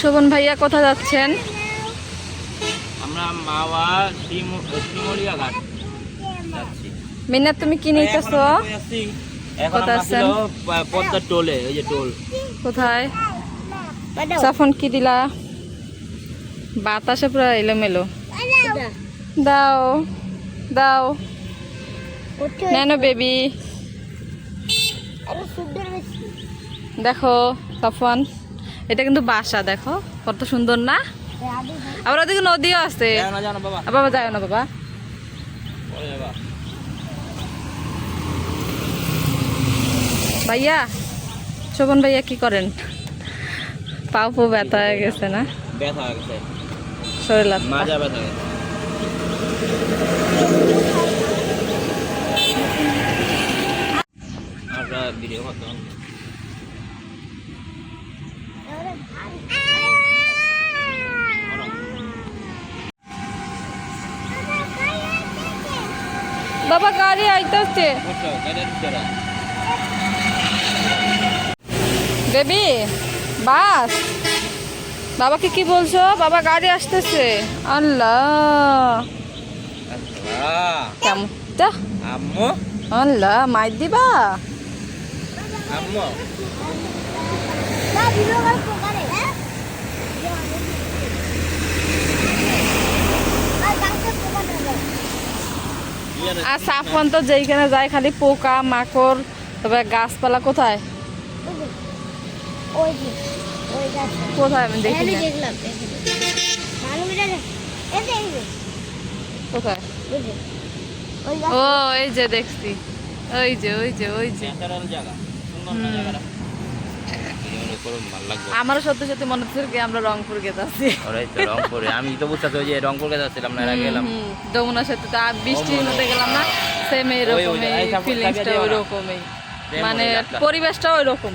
শোভন ভাইয়া কোথায় যাচ্ছেন? আমরা মাওয়া ঘাট তুমি কি নিতেছো? কোথায় আছেন? টোলে ওই যে টোল। কোথায়? সাফন কি দিলা? বাতাসে পুরো এলোমেলো। দাও দাও। নেনো বেবি। দেখো সাফন এটা কিন্তু বাসা দেখো। কত সুন্দর না? আবার ওদিকে নদীও আছে। না বাবা। যাও না বাবা। ভাইয়া শোভন ভাইয়া কি করেন? পাও পো ব্যথা হয়ে গেছে না? ব্যথা হয়ে গেছে। শরীর মাজা ব্যথা আমরা ভিডিও বাবা গাড়ি আইতেছে। Baby bus. বাবাকে কি বলছো? বাবা গাড়ি আসতেছে। আল্লাহ। আল্লাহ। কেমন? যা। আম্মু। আল্লাহ মাই দিবা। আম্মু। আর সাফন তো যেইখানে যায় খালি পোকা মাকড় তবে গাছপালা কোথায়? কোথায় আমি দেখি কোথায়? ও এই যে দেখছি। ওই যে ওই যে ওই যে। আমারও সত্যি সত্যি মনে হচ্ছে কি আমরা রংপুর গেছি ওরাই তো রংপুরে। আমি তো বুঝতে যে রংপুরে যাচ্ছিলাম না এর গেলাম। যমুনার সাথে তো বৃষ্টির মধ্যে গেলাম না সেম এরকমই ফিলিংসটা খাইয়ে ওই রকমই মানে পরিবেশটা ওই রকম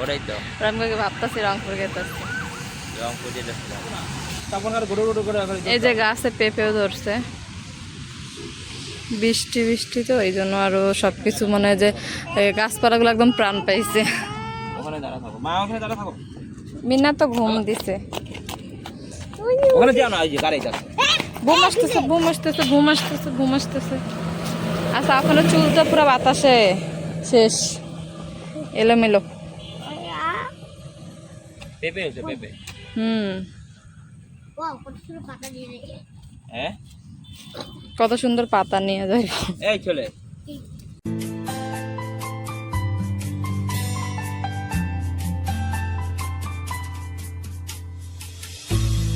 ওরাই তো। আমি ভাবতেছি রংপুর গেতেছি রংপুর এই যে গাছে পেঁপেও ধরছে। বৃষ্টি বৃষ্টি তো এই জন্য আরও সবকিছু মনে হয় যে গাছপালাগুলো একদম প্রাণ পাইছে। ওখানে দাঁড়া থাকো। মা ওখানে দাঁড়া থাকো। মিনা তো ঘুম দিছে। ওখানে যাও না ওই যে গাড়ি যাচ্ছে। ঘুম আসতেছে ঘুম আসতেছে ঘুম আসতেছে ঘুম আসতেছে। আচ্ছা এখনও চুলটা পুরো বাতাসে শেষ। এলোমেলো। পেঁপে হচ্ছে পেঁপে? হুম। হ্যাঁ? কত সুন্দর পাতা নিয়ে যায় এই চলে।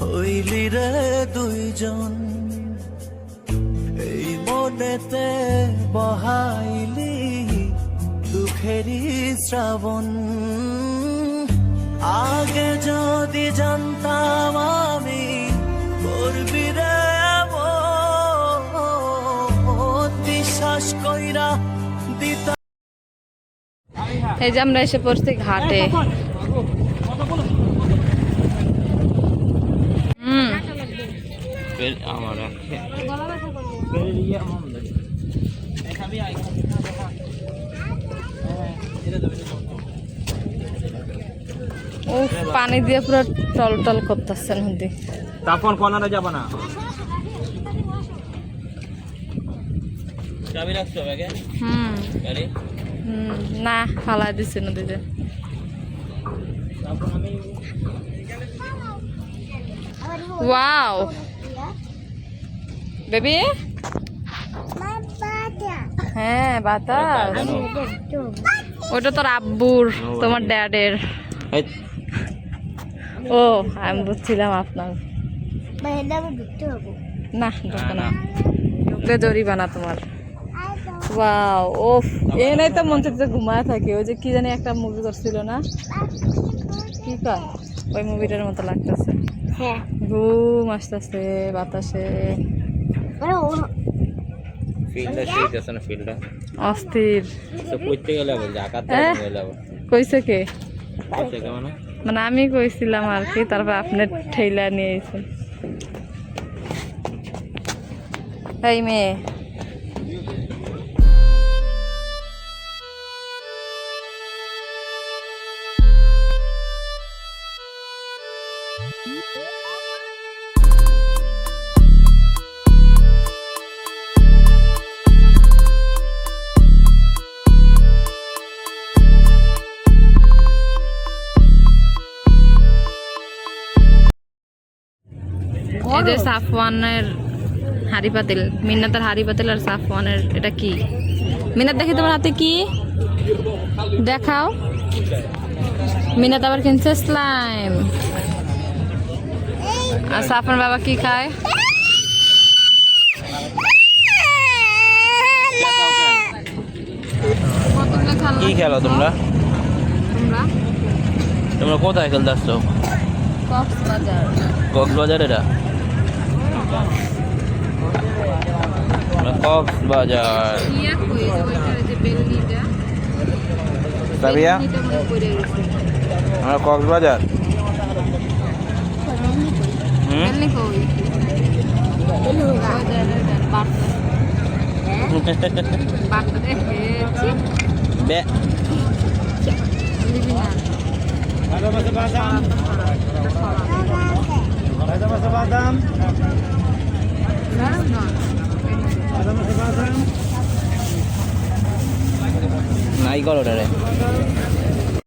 হইলি রে দুইজন। এই মনেতে বহাইলি দুঃখেরই শ্রাবণ। আগে যদি জানতাম আমি করবি রে বিশ্বাস কইরা দিতাম। এই যে আমরা এসে পড়ছি ঘাটে হুম আমার ও পানি দিয়ে পুরো টল টল করতেছে নদী তখন কোনারে যাব না। চাবি রাখছো ব্যাগে? হুম। গাড়ি? না ফালাই দিছে নদীতে। ওয়াও। বেবি? হ্যাঁ বাতাস। ওটা তোর আব্বুর তোমার ড্যাডের। ও আমি বুঝছিলাম আপনার। না ঢোকো না। ঢুকলে জরিমানা তোমার। ওয়াও ওফ এ নাই তো মন চাচ্ছে ঘুমায় থাকে। ওই যে কি জানি একটা মুভি করছিল না? কি কয়? ওই মুভিটার মতো লাগতেছে। হ্যাঁ। ঘুম আসতেছে বাতাসে। অস্থির। তো করতে গেলে বলছে আকাতে। গেলে আবার। কইছে কে? মানে? মানে আমি কইছিলাম আর কি তারপর আপনার ঠেলা নিয়ে এসেছেন এই মেয়ে। এই যে সাফওয়ানের হাড়ি পাতিল মিন্নাতের হাড়ি পাতিল আর সাফওয়ানের এটা কি? মিনাত দেখি তোমার হাতে কি? দেখাও। মিনাত আবার কিনছে স্লাইম। আর সাফওয়ান বাবা কি খায়? কি খেলো তোমরা? তোমরা? তোমরা কোথায় খেলতে আসছো? কক্সবাজার। কক্সবাজার এটা কক্সবাজার ইয়া কই যে ওইটার যে বেলনিটা সাবিয়া বেলনিটা মনে পড়ে গেছে আমরা কক্সবাজার হুম নাই করো